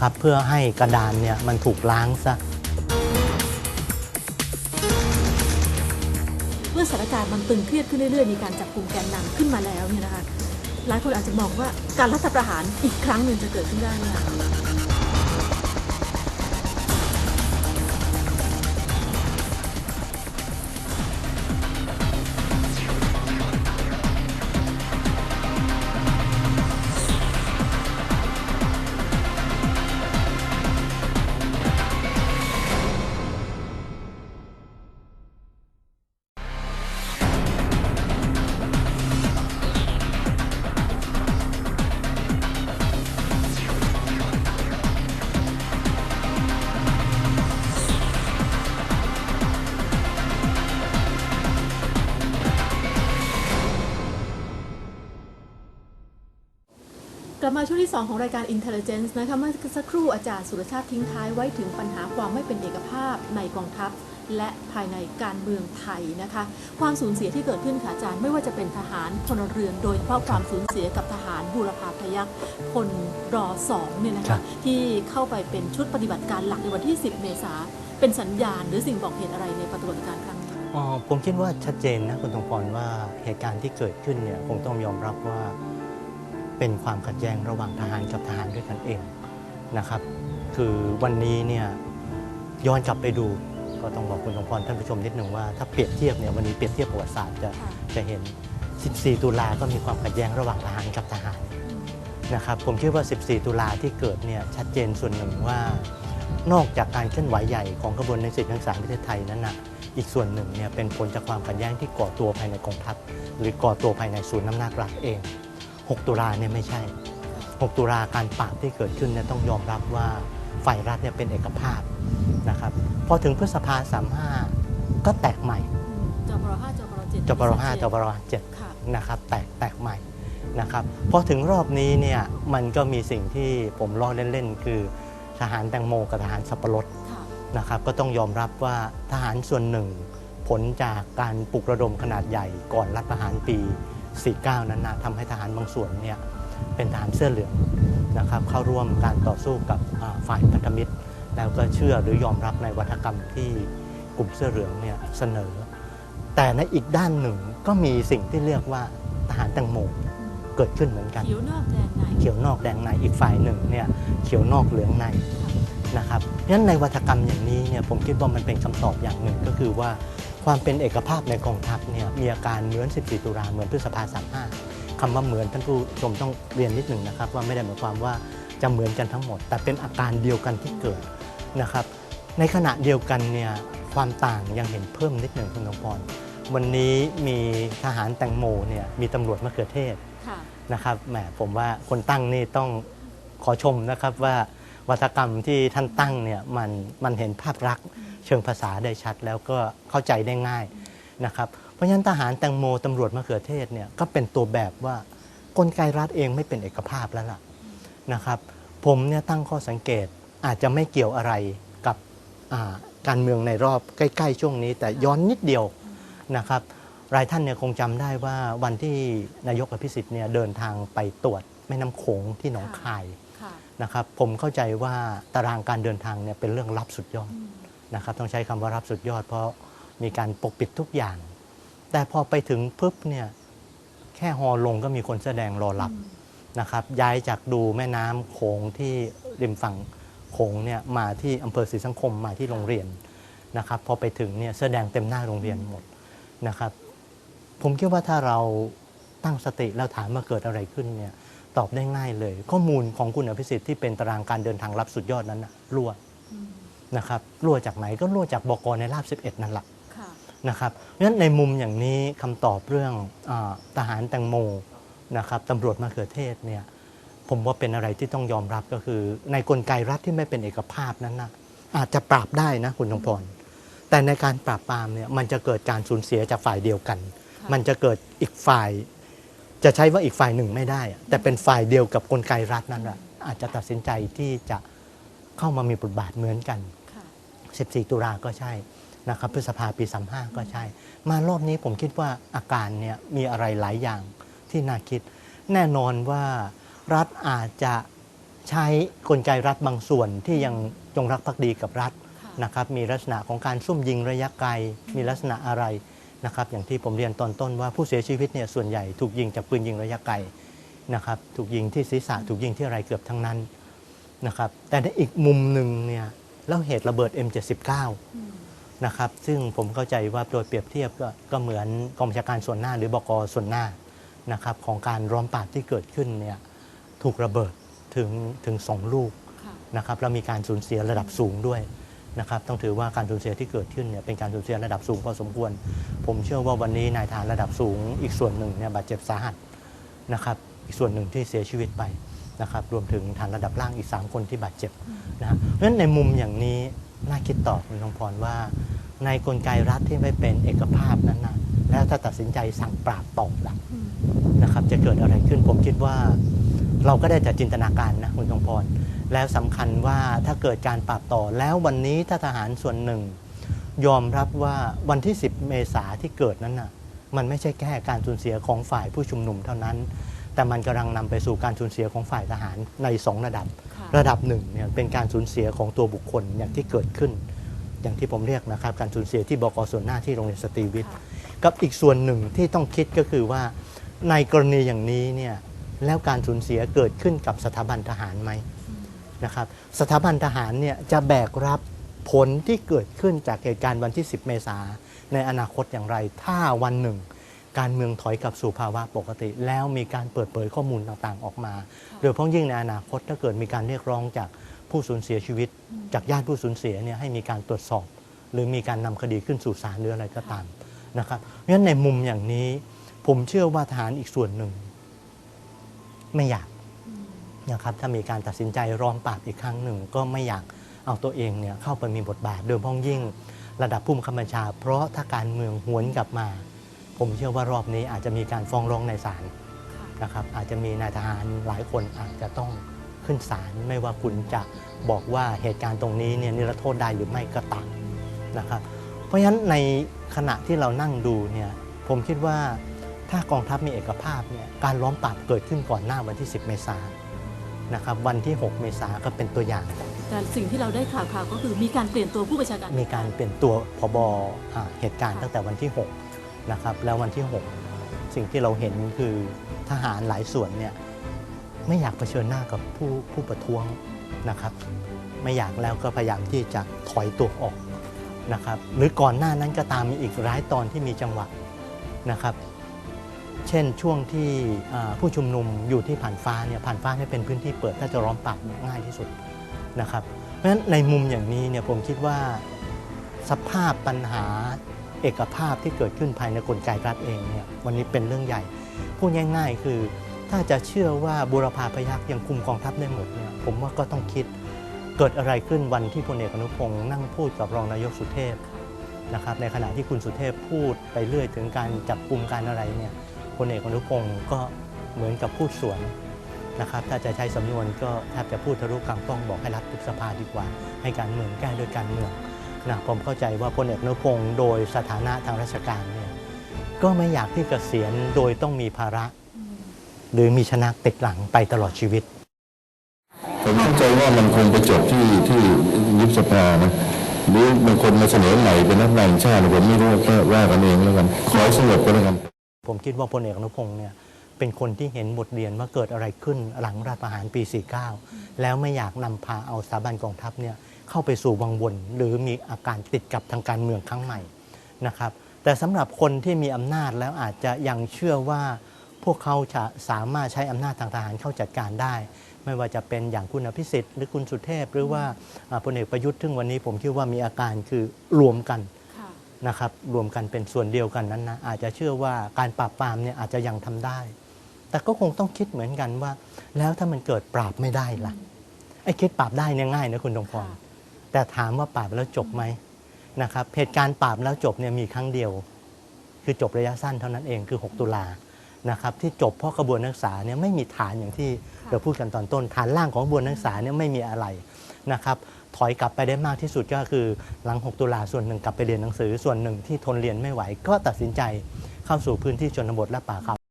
ครับเพื่อให้กระดานเนี่ยมันถูกล้างซะเมื่อสถานการณ์มันตึงเครียดขึ้นเรื่อยๆ มีการจับกลุ่มแกนนำขึ้นมาแล้วเนี่ยนะคะหลายคนอาจจะมองว่าการรัฐประหารอีกครั้งหนึ่งจะเกิดขึ้นได้ไหมคะ ลับมาช่วงที่ 2 ของรายการ Intelligence นะคะเมื่อสักครู่อาจารย์สุรชาติทิ้งท้ายไว้ถึงปัญหาความไม่เป็นเอกภาพในกองทัพ และภายในการเมืองไทยนะคะ ความสูญเสียที่เกิดขึ้นค่ะอาจารย์ไม่ว่าจะเป็นทหารพลเรือน โดยเฉพาะความสูญเสียกับทหารบูรพาพยัคฆ์พลรอสองเนี่ยนะครัคะบที่เข้าไปเป็นชุดปฏิบัติการหลักในวันที่ 10 เมษาเป็นสัญญาณหรือสิ่งบอกเหตุอะไรในปฏิบัติการครั้งนี้อ๋อผมคิดว่าชัดเจนนะคุณตงพรว่าเหตุการณ์ที่เกิดขึ้นเนี่ยคงต้องยอมรับว่า เป็นความขัดแย้งระหว่างทหารกับทหารด้วยกันเองนะครับ คือวันนี้เนี่ยย้อนกลับไปดูก็ต้องบอกคุณตงพรท่านผู้ชมนิดหนึ่งว่าถ้าเปรียบเทียบเนี่ยวันนี้เปรียบเทียบประวัติศาสตร์จะจะเห็น 14 ตุลาก็มีความขัดแย้งระหว่างทหารกับทหารนะครับผมคิดว่า 14 ตุลาที่เกิดเนี่ยชัดเจนส่วนหนึ่งว่านอกจากการเคลื่อนไหวใหญ่ของขบวนในสิทธินักศึกษาประเทศไทยนั้นนะอีกส่วนหนึ่งเนี่ยเป็นผลจากความขัดแย้งที่ก่อตัวภายในกองทัพ หรือก่อตัวภายในศูนย์น้ำหนักรัฐเอง 6 ตุลาเนี่ยไม่ใช่ 6 ตุลาการปราบที่เกิดขึ้นเนี่ยต้องยอมรับว่าฝ่ายรัฐเนี่ยเป็นเอกภาพนะครับพอถึงพฤษภา35ก็แตกใหม่จปรห้าจปรเจ็ดจปร5จปร7ค่ะนะครับแตกแตกใหม่นะครับพอถึงรอบนี้เนี่ยมันก็มีสิ่งที่ผมล้อเล่นๆ คือทหารแตงโมกับทหารสับปะรดค่ะนะครับก็ต้องยอมรับว่าทหารส่วนหนึ่ง ผลจากการปลุกระดมขนาดใหญ่ก่อนรัฐประหารปี 49 นั้นนะทำให้ทหารบางส่วนเนี่ยเป็นทหารเสื้อเหลืองนะครับเข้าร่วมการต่อสู้กับอ่าฝ่ายพันธมิตร แล้วก็เชื่อหรือยอมรับในวัฒกรรมที่กลุ่มเสื้อเหลืองเนี่ยเสนอ แต่ในอีกด้านหนึ่งก็มีสิ่งที่เรียกว่าทหารแตงโมเกิดขึ้นเหมือนกันเขียวนอกแดงในเขียวนอกแดงในอีกฝ่ายหนึ่งเนี่ยเขียวนอกเหลืองในนะครับเพราะฉะนั้นในวัฒกรรมอย่างนี้เนี่ยผมคิดว่ามันเป็นคำตอบอย่างหนึ่งก็คือว่า ความเป็นเอกภาพในกองทัพเนี่ยมีอาการเหมือน 14 ตุลาเหมือนพฤษภา35คำว่าเหมือนท่านผู้ชมต้องเรียนนิดหนึ่งนะครับ ว่าไม่ได้หมายความว่าจะเหมือนกันทั้งหมด แต่เป็นอาการเดียวกันที่เกิดนะครับ ในขณะเดียวกันเนี่ยความต่างยังเห็นเพิ่มนิดหนึ่งคุณนงพรวันนี้มีทหารแตงโมเนี่ยมีตำรวจมะเขือเทศค่ะนะครับแหมผมว่าคนตั้งนี่ต้องขอชมนะครับว่าวัฒกรรมที่ท่านตั้งเนี่ยมันมันเห็นภาพลักษณ์ เชิงภาษาได้ชัด แล้วก็เข้าใจได้ง่ายนะครับ เพราะฉะนั้นทหารแตงโมตำรวจมะเขือเทศเนี่ยก็เป็นตัวแบบว่ากลไกรัฐเองไม่เป็นเอกภาพแล้วล่ะนะครับ ผมเนี่ยตั้งข้อสังเกตอาจจะไม่เกี่ยวอะไรกับอ่าการเมืองในรอบใกล้ ๆ ช่วงนี้ แต่ย้อนนิดเดียวนะครับหลายท่านเนี่ยคงจำได้ว่าวันที่นายกอภิสิทธิ์เนี่ยเดินทางไปตรวจแม่น้ำโขงที่หนองคายค่ะนะครับผมเข้าใจว่าตารางการเดินทางเนี่ยเป็นเรื่องลับสุดยอดอืม นะครับต้องใช้คำว่ารับสุดยอด เพราะมีการปกปิดทุกอย่าง แต่พอไปถึงปุ๊บเนี่ยแค่ฮอลงก็มีคนแสอแดงรอรับนะครับย้ายจากดูแม่น้ำโขงที่ริมฝั่งโขงเนี่ยมาที่อำเภอศรีสังคมมาที่โรงเรียนนะครับพอไปถึงเนี่ยแสอแดงเต็มหน้าโรงเรียนหมดนะครับ ผมคิดว่าถ้าเราตั้งสติแล้วถามว่าเกิดอะไรขึ้นเนี่ยตอบได้ง่ายเลย ข้อมูลของคุณอภิสิทธิ์ที่เป็นตารางการเดินทางรับสุดยอดนั้นนะรั่วอืม นะครับรั่วจากไหนก็รั่วจากบกในราบ 11 นั่นแหละค่ะนะครับเพราะฉะนั้นในมุมอย่างนี้คำตอบเรื่องอาทหารแตงโมนะครับตำรวจมะเขือเทศเนี่ยผมว่าเป็นอะไรที่ต้องยอมรับก็คือ ในกลไกรัฐที่ไม่เป็นเอกภาพนั้นนะอาจจะปราบได้นะคุณชงพรแต่ในการปราบปรามเนี่ยมันจะเกิดการสูญเสียจากฝ่ายเดียวกันค่ะมันจะเกิดอีกฝ่าย จะใช้ว่าอีกฝ่ายหนึ่งไม่ได้อะแต่เป็นฝ่ายเดียวกับกลไกรัฐนั่นแหละอาจจะตัดสินใจที่จะเข้ามามีบทบาทเหมือนกันค่ะ 14 ตุลาก็ใช่นะครับพฤษภาปี 35 ก็ใช่ มารอบนี้ผมคิดว่าอาการเนี่ยมีอะไรหลายอย่างที่น่าคิด แน่นอนว่ารัฐอาจจะใช้กลไกรัฐบางส่วนที่ยังจงรักภักดีกับรัฐค่ะนะครับมีลักษณะของการซุ่มยิงระยะไกลมีลักษณะอะไรนะครับอย่างที่ผมเรียนตอนต้นว่าผู้เสียชีวิตเนี่ยส่วนใหญ่ถูกยิงจากปืนยิงระยะไกลนะครับถูกยิงที่ศีรษะถูกยิงที่อะไรเกือบทั้งนั้นนะครับแต่ในอีกมุมหนึ่งเนี่ย แล้วเหตุระเบิด M79 อืมนะครับซึ่งผมเข้าใจว่าโดยเปรียบเทียบก็ก็เหมือนกองบัญชาการส่วนหน้าหรือบกส่วนหน้านะครับของการร้อมปราบที่เกิดขึ้นเนี่ยถูกระเบิดถึงถึงสองลูกค่ะนะครับแล้วมีการสูญเสียระดับสูงด้วยนะครับต้องถือว่าการสูญเสียที่เกิดขึ้นเนี่ยเป็นการสูญเสียระดับสูงพอสมควร ผมเชื่อว่าวันนี้นายทหารระดับสูงอีกส่วนหนึ่งเนี่ยบาดเจ็บสาหัสนะครับอีกส่วนหนึ่งที่เสียชีวิตไป นะครับรวมถึงฐานระดับล่างอีก 3 คนที่บาดเจ็บนะฮะเพราะฉะนั้นในมุมอย่างนี้น่าคิดต่อคุณทองพรว่า ในกลไกรัฐที่ไม่เป็นเอกภาพนั้นนะแล้วถ้าตัดสินใจสั่งปราบต่อละอืมนะครับจะเกิดอะไรขึ้นผมคิดว่า เราก็ได้แต่จินตนาการนะคุณทองพรแล้วสำคัญว่าถ้าเกิดการปราบต่อแล้ววันนี้ถ้าทหารส่วนหนึ่ง ยอมรับว่าวันที่ 10 เมษาที่เกิดนั้นน่ะมันไม่ใช่แค่การสูญเสียของฝ่ายผู้ชุมนุมเท่านั้น แต่มันกำลังนำไปสู่การสูญเสียของฝ่ายทหารใน 2 ระดับ ค่ะระดับหนึ่งเนี่ยเป็นการสูญเสียของตัวบุคคลอย่างที่เกิดขึ้น อย่างที่ผมเรียกนะครับ การสูญเสียที่บกส่วนหน้าที่โรงเรียนสตรีวิทย์ ค่ะ กับอีกส่วนหนึ่งที่ต้องคิดก็คือว่าในกรณีอย่างนี้เนี่ยแล้วการสูญเสียเกิดขึ้นกับสถาบันทหารไหมนะครับสถาบันทหารเนี่ยจะแบกรับผลที่เกิดขึ้นจากเหตุการณ์วันที่ 10 เมษาในอนาคตอย่างไร ถ้าวันหนึ่ง การเมืองถอยกลับสู่ภาวะปกติ แล้วมีการเปิดเผยข้อมูลต่างๆออกมา โดยเฉพาะยิ่งในอนาคตถ้าเกิดมีการเรียกร้องจากผู้สูญเสียชีวิต จากญาติผู้สูญเสียเนี่ยให้มีการตรวจสอบ หรือมีการนำคดีขึ้นสู่ศาลหรืออะไรก็ตามนะครับเพราะฉะนั้นในมุมอย่างนี้ ผมเชื่อว่าทหารอีกส่วนหนึ่ง ไม่อยากนะครับถ้ามีการตัดสินใจร้อมปราบอีกครั้งหนึ่ง ก็ไม่อยากเอาตัวเองเนี่ยเข้าไปมีบทบาทโดยเฉพ้องยิ่ง ระดับผู้บังคับบัญชา เพราะถ้าการเมืองหวนกลับมา ผมเชื่อว่ารอบนี้อาจจะมีการฟ้องร้องในศาลค่ะนะครับอาจจะมีนายทหารหลายคนอาจจะต้องขึ้นศาลไม่ว่าคุณจะบอกว่าเหตุการณ์ตรงนี้เนี่ยนิรโทษได้หรือไม่ก็ตามนะครับ เพราะฉะนั้นในขณะที่เรานั่งดูเนี่ยผมคิดว่าถ้ากองทัพมีเอกภาพเนี่ยการล้อมปราบเกิดขึ้นก่อนหน้าวันที่ 10 เมษายนนะครับวันที่ 6 เมษายนก็เป็นตัวอย่างแต่สิ่งที่เราได้ข่าวข่าวก็คือมีการเปลี่ยนตัวผู้บัญชาการ มีการเปลี่ยนตัวพบอ่าเหตุการณ์ตั้งแต่วันที่ 6 นะครับแล้ววันที่ 6 สิ่งที่เราเห็นคือทหารหลายส่วนเนี่ยไม่อยากเผชิญหน้ากับผู้ผู้ประท้วงนะครับ ไม่อยากแล้วก็พยายามที่จะถอยตัวออกนะครับ หรือก่อนหน้านั้นก็ตามมีอีกร้ายตอนที่มีจังหวะนะครับ เช่นช่วงที่ผู้ชุมนุมอยู่ที่ผ่านฟ้าเนี่ยผ่านฟ้าเนี่ยเป็นพื้นที่เปิดถ้าจะล้อมปราบง่ายที่สุดนะครับ เพราะฉะนั้นในมุมอย่างนี้เนี่ยผมคิดว่าสภาพปัญหา เอกภาพที่เกิดขึ้นภายในกลไกรัฐเองเนี่ยวันนี้เป็นเรื่องใหญ่ พูดง่าย ๆ คือ ถ้าจะเชื่อว่าบุรพาพยัคฆ์ยังคุมกองทัพได้หมดเนี่ยผมว่าก็ต้องคิด เกิดอะไรขึ้นวันที่พลเอกอนุพงศ์นั่งพูดกับรองนายกสุเทพนะครับในขณะที่คุณสุเทพพูดไปเรื่อยถึงการจับกลุ่มการอะไรเนี่ยพลเอกอนุพงศ์ก็เหมือนกับพูดสวนนะครับถ้าจะใช้สำนวนก็แทบจะพูดทะลุกลางต้องบอกให้รัฐยุบสภาดีกว่า ให้การเมืองแก้ด้วยการเมือง นะผมเข้าใจว่าพลเอกอนุพงศ์โดยสถานะทางราชการเนี่ยก็ไม่อยากที่เกษียณโดยต้องมีภาระ หรือมีชนะติดหลังไปตลอดชีวิต ผมเข้าใจว่ามันคงไปจบที่ที่ยุบสภานะหรือบางคนมาเสนอใหม่เป็นรัฐบาลแห่งชาติผมไม่รู้ก็ว่ากันเองแล้วกันขอให้สงบก็แล้วกันผมคิดว่าพลเอกอนุพงศ์เนี่ย เป็นคนที่เห็นบทเรียนว่าเกิดอะไรขึ้นหลังรัฐประหารปี 49 แล้วไม่อยากนำพาเอาสถาบันกองทัพเนี่ยเข้าไปสู่วังวน หรือมีอาการติดกับทางการเมืองครั้งใหม่นะครับ แต่สำหรับคนที่มีอำนาจแล้วอาจจะยังเชื่อว่าพวกเขาจะสามารถใช้อำนาจทางทหารเข้าจัดการได้ ไม่ว่าจะเป็นอย่างคุณอภิสิทธิ์หรือคุณสุเทพ หรือว่าอ่าพลเอกประยุทธ์ซึ่งวันนี้ผมคิดว่ามีอาการคือรวมกันค่ะนะครับรวมกันเป็นส่วนเดียวกันนั้นนะอาจจะเชื่อว่าการปราบปรามเนี่ยอาจจะยังทำได้ แต่ก็คงต้องคิดเหมือนกันว่า แล้วถ้ามันเกิดปราบไม่ได้ล่ะไอ้คิดปราบได้เนี่ยง่ายนะคุณตรงพรค่ะแต่ถามว่าปราบแล้วจบไหมนะครับเหตุการณ์ปราบแล้วจบเนี่ยมีครั้งเดียว คือจบระยะสั้นเท่านั้นเองคือ 6 ตุลานะครับที่จบเพราะกระบวนการศึกษาเนี่ยไม่มีฐานอย่างที่ค่ะเราพูดกันตอนต้น ฐานล่างของกระบวนการศึกษาเนี่ยไม่มีอะไรนะครับถอยกลับไปได้มากที่สุดก็คือหลัง 6 ตุลาส่วนหนึ่งกลับไปเรียนหนังสือส่วนหนึ่งที่ทนเรียนไม่ไหว ก็ตัดสินใจเข้าสู่พื้นที่ชนบทและป่าเขา